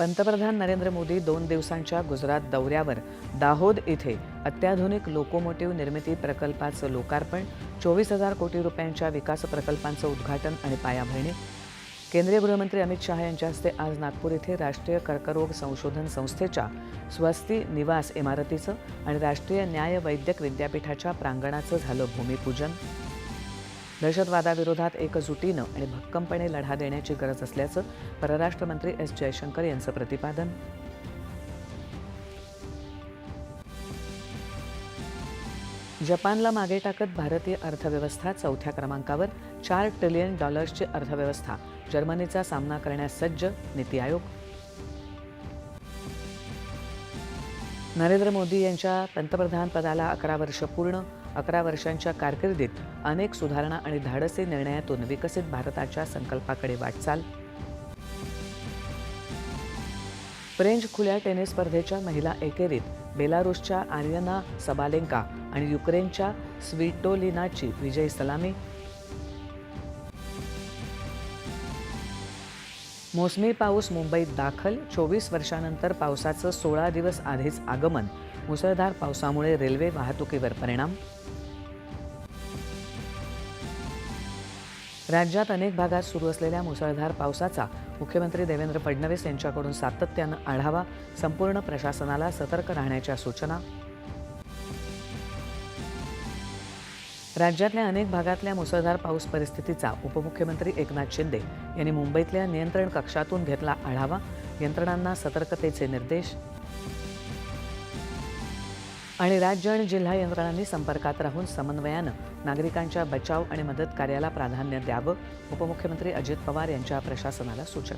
पंतप्रधान नरेंद्र मोदी दोन दिवसांच्या गुजरात दौऱ्यावर दाहोद इथे अत्याधुनिक लोकोमोटिव्ह निर्मिती प्रकल्पाचं लोकार्पण चोवीस हजार कोटी रुपयांच्या विकास प्रकल्पांचं उद्घाटन आणि पायाभरणी. केंद्रीय गृहमंत्री अमित शहा यांच्या हस्ते आज नागपूर इथे राष्ट्रीय कर्करोग संशोधन संस्थेच्या स्वस्ती निवास इमारतीचं आणि राष्ट्रीय न्याय वैद्यक विद्यापीठाच्या प्रांगणाचं झालं भूमिपूजन. दहशतवादाविरोधात एकजुटीनं आणि भक्कमपणे लढा देण्याची गरज असल्याचं परराष्ट्र मंत्री एस जयशंकर यांचं प्रतिपादन. जपानला मागे टाकत भारतीय अर्थव्यवस्था चौथ्या क्रमांकावर चार ट्रिलियन डॉलर्सची अर्थव्यवस्था. जर्मनीचा सामना करण्यास सज्ज नीती आयोग. नरेंद्र मोदी यांच्या पंतप्रधान पदाला अकरा वर्ष पूर्ण अकरा वर्षांच्या कारकिर्दीत अनेक सुधारणा आणि धाडसी निर्णयातून विकसित भारताच्या संकल्पाकडे वाटचाल. फ्रेंच खुल्या टेनिस स्पर्धेच्या महिला एकेरीत बेलारुसच्या आर्यना सबालेंका आणि युक्रेनच्या स्विटोलिनाची विजयी सलामी मोसमी पाऊस मुंबईत दाखल. चोवीस वर्षानंतर पावसाचं सोळा दिवस आधीच आगमन. मुसळधार पावसामुळे रेल्वे वाहतुकीवर परिणाम. राज्यात अनेक भागात सुरू असलेल्या मुसळधार पावसाचा मुख्यमंत्री देवेंद्र फडणवीस यांच्याकडून सातत्यानं आढावा. संपूर्ण प्रशासनाला सतर्क राहण्याच्या सूचना. राज्यातल्या अनेक भागातल्या मुसळधार पाऊस परिस्थितीचा उपमुख्यमंत्री एकनाथ शिंदे यांनी मुंबईतल्या नियंत्रण कक्षातून घेतला आढावा. यंत्रणांना सतर्कतेचे निर्देश. आणि राज्य आणि जिल्हा यंत्रणांनी संपर्कात राहून समन्वयानं नागरिकांच्या बचाव आणि मदत कार्याला प्राधान्य द्यावं उपमुख्यमंत्री अजित पवार यांच्या प्रशासनाला सूचना.